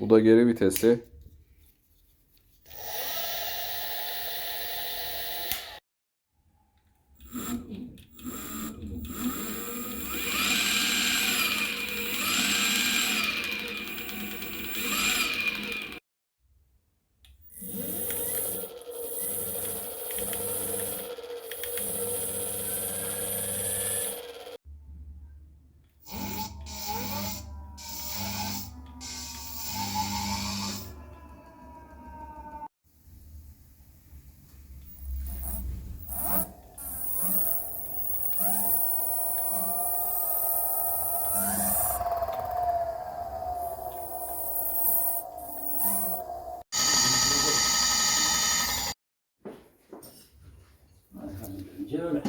Bu da geri vitesi. Önce öyle.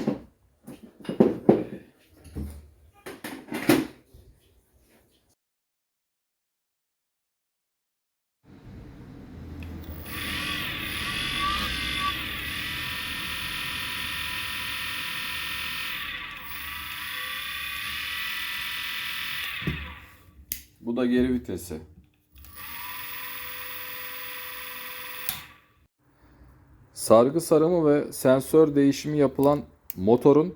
Bu da geri vitesi. Sargı sarımı ve sensör değişimi yapılan motorun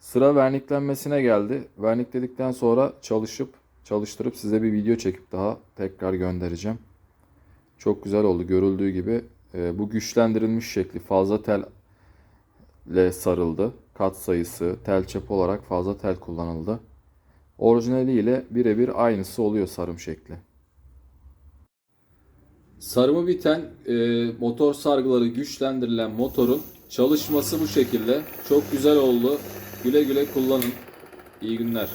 sıra verniklenmesine geldi. Vernikledikten sonra çalışıp çalıştırıp size bir video çekip daha tekrar göndereceğim. Çok güzel oldu görüldüğü gibi. e, bu güçlendirilmiş şekli fazla tel ile sarıldı. Kat sayısı, tel çapı olarak fazla tel kullanıldı. Orijinali ile birebir aynısı oluyor sarım şekli. Sarımı biten e, motor sargıları güçlendirilen motorun çalışması bu şekilde. Çok güzel oldu. Güle güle kullanın. İyi günler.